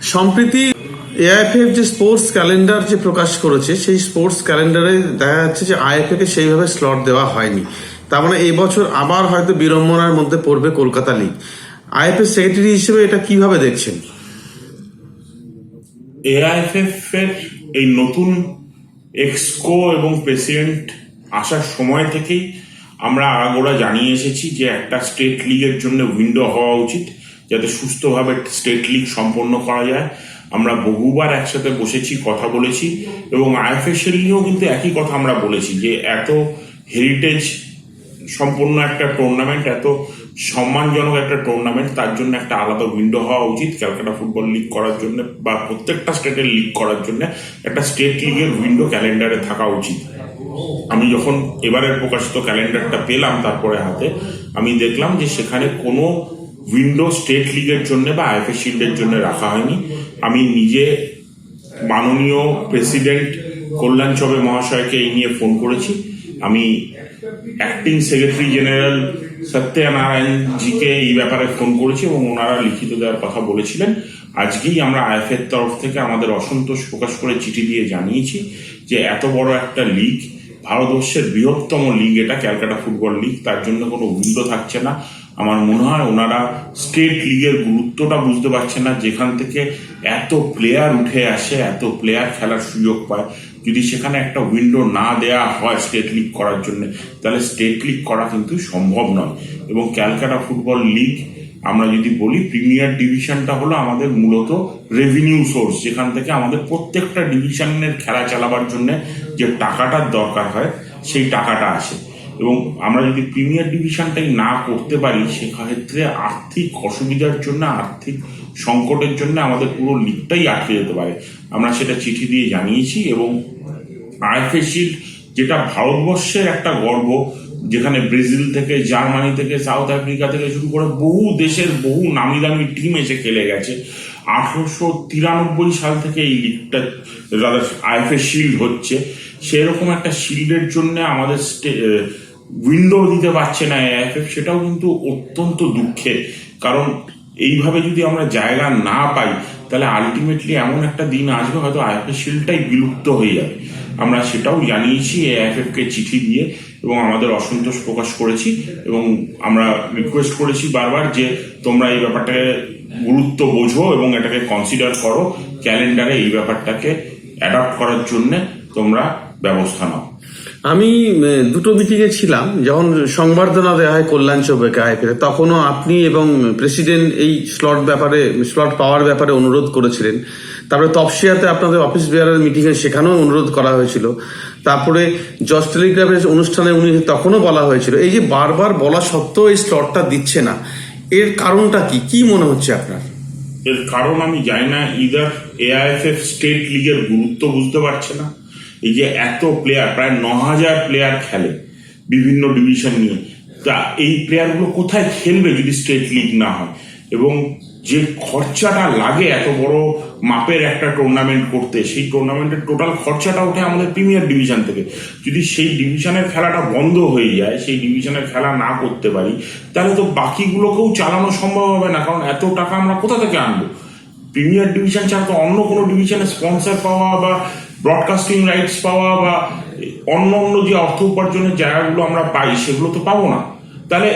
সম্প্রতি এআইএফএফ যে sports calendar যে প্রকাশ করেছে, সেই স্পোর্টস ক্যালেন্ডারে দেখা যাচ্ছে যে আইএফএ কে সেইভাবে স্লট দেওয়া হয়নি। তার মানে এবছর আবার হয়তো বিড়ম্বনার মধ্যে পড়বে কলকাতা লিগ আইএফএ সেক্রেটারি হিসেবে এটা কীভাবে দেখছেন? এআইএফএফ এর এই নতুন এক্সকো এবং প্রেসিডেন্ট আসার সময় থেকেই আমরা আগাগোড়া জানিয়ে এসেছি যে একটা স্টেট লিগের জন্য উইন্ডো হওয়া উচিত। যাতে সুস্থভাবে স্টেট লিগ সম্পন্ন করা যায়। আমরা বহুবার একসাথে বসেছি, কথা বলেছি এবং আইএফএসএল নিয়েও কিন্তু একই কথা আমরা বলেছি যে এত হেরিটেজ সম্পূর্ণ একটা টুর্নামেন্ট এত সম্মানজনক একটা টুর্নামেন্ট তার জন্য একটা আলাদা উইন্ডো হওয়া উচিত। ক্যালকাটা ফুটবল লিগ করার জন্য বা প্রত্যেকটা স্টেটের লিগ করার জন্য একটা স্টেট লিগের উইন্ডো ক্যালেন্ডারে থাকা উচিত। আমি যখন এবারের প্রকাশিত ক্যালেন্ডারটা পেলাম তারপরে হাতে, আমি দেখলাম যে সেখানে কোনো উইন্ডো স্টেট লিগের জন্য বা আইএফএ শিল্ডের জন্য রাখা হয়নি। আমি নিজে মাননীয় প্রেসিডেন্ট কল্যাণ চবে মহাশয়কে এই নিয়ে ফোন করেছি। আমি অ্যাক্টিং সেক্রেটারি জেনারেল সত্যনারায়ণ জিকে এই ব্যাপারে ফোন করেছি এবং ওনারা লিখিত দেওয়ার কথা বলেছিলেন। আজকেই আমরা আইএফের তরফ থেকে আমাদের অসন্তোষ প্রকাশ করে চিঠি দিয়ে জানিয়েছি যে এত বড় একটা লিগ ভারতবর্ষের বৃহত্তম লিগ এটা ক্যালকাটা ফুটবল লিগ তার জন্য কোনো উইন্ডো থাকছে না। আমার মনে হয় ওনারা স্টেট লিগের গুরুত্বটা বুঝতে পারছেন না, যেখান থেকে এত প্লেয়ার উঠে আসে, এত প্লেয়ার খেলার সুযোগ পায়। যদি সেখানে একটা উইন্ডো না দেয়া হয় স্টেট লিগ করার জন্য, তাহলে স্টেট লিগ করা কিন্তু সম্ভব নয়। এবং ক্যালকাটা ফুটবল লিগ আমরা যদি বলি প্রিমিয়ার ডিভিশনটা হলো আমাদের মূলত রেভিনিউ সোর্স যেখান থেকে আমাদের প্রত্যেকটা ডিভিশনের খেলা চালাবার জন্য যে টাকাটার দরকার হয়, সেই টাকাটা আসে। এবং আমরা যদি প্রিমিয়ার ডিভিশনটাই না করতে পারি, সেক্ষেত্রে আর্থিক অসুবিধার জন্য, আর্থিক সংকটের জন্য আমাদের পুরো লিগটাই আটকে যেতে পারে। আমরা সেটা চিঠি দিয়ে জানিয়েছি এবং আইএফএ শিল্ড যেটা ভারতবর্ষের একটা গর্ব, যেখানে ব্রাজিল থেকে জার্মানি থেকে সাউথ আফ্রিকা থেকে শুরু করে বহু দেশের বহু নামি দামি টিম এসে খেলে গেছে। আঠারোশো তিরানব্বই সাল থেকে এই লিগটা আইএফএ শিল্ড হচ্ছে, সেরকম একটা শিল্ডের জন্য আমাদের উইন্ডো দিতে পারছে না এআইএফএফ সেটাও কিন্তু অত্যন্ত দুঃখের। কারণ এইভাবে যদি আমরা জায়গা না পাই, তাহলে আলটিমেটলি এমন একটা দিন আসবে, হয়তো আইএফএ শিল্ডটাই বিলুপ্ত হয়ে যাবে। আমরা সেটাও জানিয়েছি এআইএফএফ কে চিঠি দিয়ে, এবং আমাদের অসন্তোষ প্রকাশ করেছি, এবং আমরা রিকোয়েস্ট করেছি বারবার যে তোমরা এই ব্যাপারটাকে গুরুত্ব বোঝো এবং এটাকে কনসিডার করো। ক্যালেন্ডারে এই ব্যাপারটাকে অ্যাডাপ্ট করার জন্য তোমরা ব্যবস্থা নাও। আমি দুটো মিটিংয়ে ছিলাম, যখন সংবর্ধনা দেওয়া হয় কল্যাণ চৌবেকে আইপিএল তখনও আপনি এবং প্রেসিডেন্ট এই স্লট ব্যাপারে স্লট পাওয়ার ব্যাপারে অনুরোধ করেছিলেন। তারপরে তপসিয়াতে আপনাদের অফিস বেয়ারের মিটিংয়ে সেখানেও অনুরোধ করা হয়েছিল। তারপরে জজ টেলিগ্রাফের অনুষ্ঠানে উনি তখনও বলা হয়েছিল, এই যে বারবার বলা সত্ত্বেও এই স্লটটা দিচ্ছে না, এর কারণটা কি? কি মনে হচ্ছে আপনার? এর কারণ আমি জানি না ইদার এআইএফএফ স্টেট লিগের গুরুত্ব বুঝতে পারছে না। এই যে এত প্লেয়ার প্রায় ন হাজার প্লেয়ার খেলে বিভিন্ন ডিভিশন নিয়ে। তা এই প্লেয়ারগুলো কোথায় খেলবে যদি স্টেট লিগ না হয়? এবং যে খরচাটা লাগে এত বড় মাপের একটা টুর্নামেন্ট করতে, সেই টুর্নামেন্টের টোটাল খরচাটা ওঠে আমাদের প্রিমিয়ার ডিভিশন থেকে। যদি সেই ডিভিশনের খেলাটা বন্ধ হয়ে যায়, সেই ডিভিশনের খেলা না করতে পারি, তাহলে তো বাকিগুলোকেও চালানো সম্ভব হবে না, কারণ এত টাকা আমরা কোথা থেকে আনব? প্রিমিয়ার ডিভিশন ছাড়া তো অন্য কোনো ডিভিশনে স্পন্সর পাওয়া বা ব্রডকাস্টিং রাইটস পাওয়া বা অন্য অন্য যে অর্থ উপার্জনের জায়গাগুলো আমরা পাই, সেগুলো তো পাবো না। তাহলে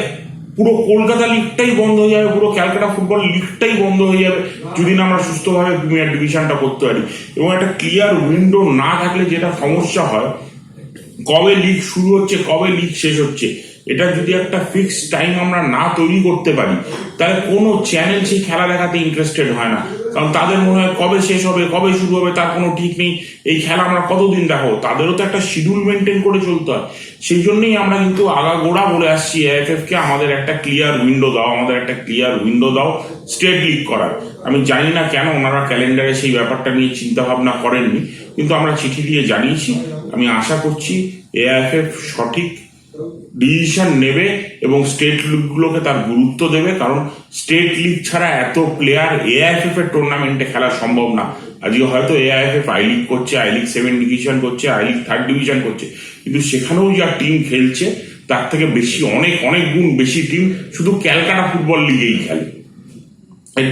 পুরো কলকাতা লিগটাই বন্ধ হয়ে যাবে, পুরো ক্যালকাটা ফুটবল লিগটাই বন্ধ হয়ে যাবে, যদি না আমরা সুস্থভাবে প্রিমিয়ার ডিভিশনটা করতে পারি। এবং একটা ক্লিয়ার উইন্ডো না থাকলে যেটা সমস্যা হয়, কবে লিগ শুরু হচ্ছে, কবে লিগ শেষ হচ্ছে এটা যদি একটা ফিক্স টাইম আমরা না তৈরি করতে পারি, তাহলে কোনো চ্যানেল সেই খেলা দেখাতে ইন্টারেস্টেড হয় না। কারণ তাদের মনে হয় কবে শেষ হবে, কবে শুরু হবে, তার কোনো ঠিক নেই। এই খেলা আমরা কতদিন দেখাবো? তাদেরও তো একটা শিডিউল মেনটেন করে চলতে হয়। সেই জন্যই আমরা কিন্তু আগাগোড়া বলে আসছি এএফএফ কে আমাদের একটা ক্লিয়ার উইন্ডো দাও, আমাদের একটা ক্লিয়ার উইন্ডো দাও স্টেট লিগ করার। আমি জানি না কেন ওনারা ক্যালেন্ডারে সেই ব্যাপারটা নিয়ে চিন্তা ভাবনা করেননি, কিন্তু আমরা চিঠি দিয়ে জানিয়েছি। আমি আশা করছি এআইএফএফ সঠিক ডিসিশন নেবে এবং স্টেট লিগগুলোকে তার গুরুত্ব দেবে, কারণ স্টেট লিগ ছাড়া এত প্লেয়ার এআইএফএফ এর টুর্নামেন্টে খেলা সম্ভব না। আজকে হয়তো এআইএফএফ আই লিগ করছে আই লিগ সেভেন ডিভিশন করছে আই লিগ থার্ড ডিভিশন করছে, কিন্তু সেখানেও যা টিম খেলছে, তার থেকে বেশি অনেক অনেক গুণ বেশি টিম শুধু ক্যালকাটা ফুটবল লিগেই খেলে।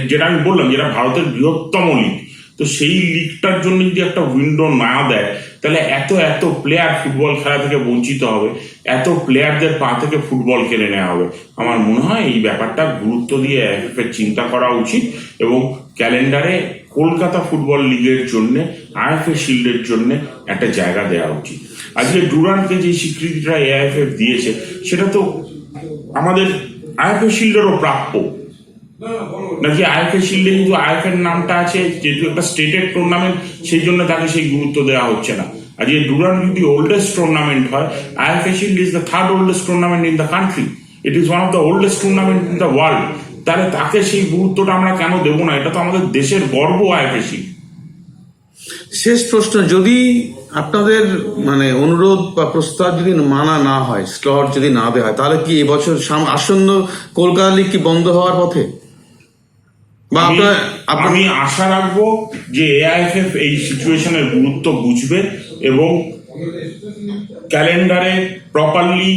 যেটা আমি বললাম, যেটা ভারতের বৃহত্তম লিগ তো সেই লিগটার জন্য যদি একটা উইন্ডো না দেয় তাহলে এত এত প্লেয়ার ফুটবল খেলা থেকে বঞ্চিত হবে, এত প্লেয়ারদের পা থেকে ফুটবল কেড়ে নেওয়া হবে। আমার মনে হয় এই ব্যাপারটা গুরুত্ব দিয়ে চিন্তা করা উচিত এবং ক্যালেন্ডারে কলকাতা ফুটবল লিগের জন্য আইএফএ শিল্ডের জন্য একটা জায়গা দেওয়া উচিত। আজকে ডুরানকে যে স্বীকৃতিটা এআইএফএফ দিয়েছে, সেটা তো আমাদের আইএফএ শিল্ডেরও প্রাপ্য। নাকি আইএফএ শিল্ডে কিন্তু আইএফএর নামটা আছে যেহেতু একটা স্টেটের টুর্নামেন্ট সেই জন্য তাকে সেই গুরুত্ব দেওয়া হচ্ছে না। আর যে ডুরান যদি ওল্ডেস্ট টুর্নামেন্ট হয় IFA shield is the third oldest tournament in the country it is one of the oldest tournament in the world তাহলে তাকে সেই গুরুত্বটা আমরা কেন দেবো না? এটা তো আমাদের দেশের গর্ব আইএফএ শিল্ড শেষ প্রশ্ন যদি আপনাদের মানে অনুরোধ বা প্রস্তাব যদি মানা না হয় স্লট যদি না দেওয়া হয় তাহলে কি এবছর সাম- আসন্ন কলকাতা লিগ কি বন্ধ হওয়ার পথে? বা আমি- আশা রাখব যে এআইএফএফ এই সিচুয়েশনের গুরুত্ব বুঝবে এবং ক্যালেন্ডারে প্রপারলি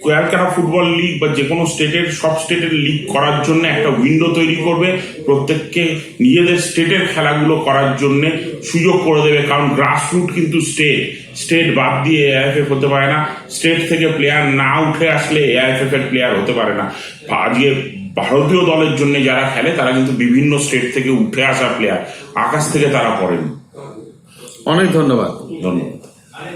কয়েকটা ফুটবল লিগ বা যে কোনো স্টেটের সব স্টেটের লিগ করার জন্য একটা উইন্ডো তৈরি করবে প্রত্যেককে নিজেদের স্টেটের খেলাগুলো করার জন্য সুযোগ করে দেবে কারণ গ্রাসরুট কিন্তু স্টেট স্টেট বাদ দিয়ে এআইএফএফ হতে পারে না স্টেট থেকে প্লেয়ার না উঠে আসলে এআইএফএফ এর প্লেয়ার হতে পারে না। আজকে ভারতীয় দলের জন্য যারা খেলে তারা কিন্তু বিভিন্ন স্টেট থেকে উঠে আসা প্লেয়ার আকাশ থেকে তারা পড়েন। অনেক ধন্যবাদ। ধন্যবাদ।